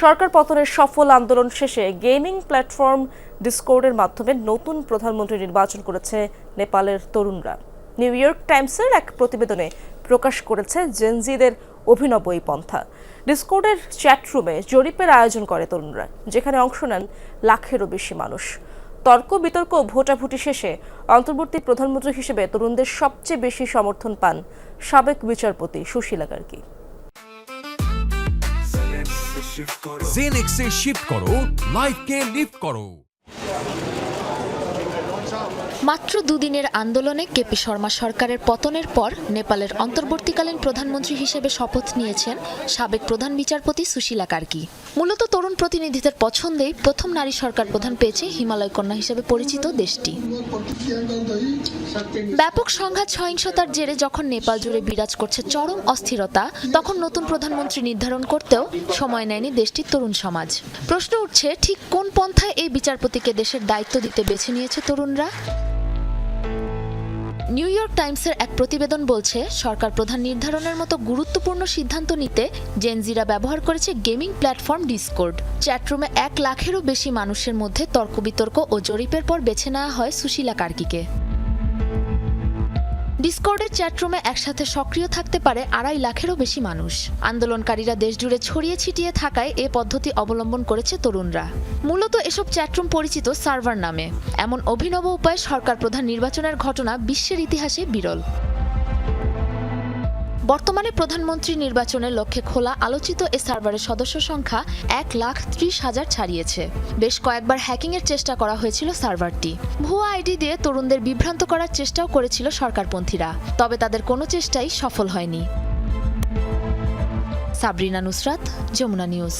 সরকার পতনের সফল আন্দোলন শেষে গেমিং প্ল্যাটফর্ম ডিসকোর্ডের মাধ্যমে নতুন প্রধানমন্ত্রী নির্বাচন করেছে নেপালের তরুণরা। নিউ ইয়র্ক টাইমসের এক প্রতিবেদনে প্রকাশ করেছে জেনজিদের অভিনব এই পন্থা। ডিসকোর্ডের চ্যাটরুমে জরিপের আয়োজন করে তরুণরা, যেখানে অংশ নেন লাখেরও বেশি মানুষ। তর্ক, বিতর্ক ভোটাভুটি শেষে অন্তর্বর্তী প্রধানমন্ত্রী হিসেবে তরুণদের সবচেয়ে বেশি সমর্থন পান সাবেক বিচারপতি সুশীলা গার্গী। জেনেক্সে শিফট করো। লাইফকে লিফট করো। মাত্র দুদিনের আন্দোলনে কেপি শর্মা সরকারের পতনের পর নেপালের অন্তর্বর্তীকালীন প্রধানমন্ত্রী হিসেবে শপথ নিয়েছেন সাবেক প্রধান বিচারপতি সুশীলা কার্কি। মূলত তরুণ প্রতিনিধিদের পছন্দেই প্রথম নারী সরকার প্রধান পেয়েছে হিমালয় কন্যা হিসেবে পরিচিত দেশটি। ব্যাপক সংঘাত সহিংসতার জেরে যখন নেপাল জুড়ে বিরাজ করছে চরম অস্থিরতা, তখন নতুন প্রধানমন্ত্রী নির্ধারণ করতেও সময় নেয়নি দেশটির তরুণ সমাজ। প্রশ্ন উঠছে, ঠিক কোন পন্থায় এই বিচারপতিকে দেশের দায়িত্ব দিতে বেছে নিয়েছে তরুণরা? নিউ ইয়র্ক টাইমসের এক প্রতিবেদন বলছে, সরকার প্রধান নির্ধারণের মতো গুরুত্বপূর্ণ সিদ্ধান্ত নিতে জেনজিরা ব্যবহার করেছে গেমিং প্ল্যাটফর্ম ডিসকোর্ড চ্যাটরুমে এক লাখেরও বেশি মানুষের মধ্যে তর্ক বিতর্ক ও জরিপের পর বেছে নেওয়া হয় সুশীলা কার্কিকে ডিসকর্ডের চ্যাটরুমে একসাথে সক্রিয় থাকতে পারে আড়াই লাখেরও বেশি মানুষ। আন্দোলনকারীরা দেশজুড়ে ছড়িয়ে ছিটিয়ে থাকায় এ পদ্ধতি অবলম্বন করেছে তরুণরা। মূলত এসব চ্যাটরুম পরিচিত সার্ভার নামে। এমন অভিনব উপায়ে সরকার প্রধান নির্বাচনের ঘটনা বিশ্বের ইতিহাসে বিরল। বর্তমানে প্রধানমন্ত্রী নির্বাচনের লক্ষ্যে খোলা আলোচিত এ সার্ভারের সদস্য সংখ্যা এক লাখ ত্রিশ হাজার ছাড়িয়েছে। বেশ কয়েকবার হ্যাকিংয়ের চেষ্টা করা হয়েছিল সার্ভারটি। ভুয়া আইডি দিয়ে তরুণদের বিভ্রান্ত করার চেষ্টাও করেছিল সরকারপন্থীরা, তবে তাদের কোনো চেষ্টাই সফল হয়নি। সাবরিনা নুসরাত, যমুনা নিউজ।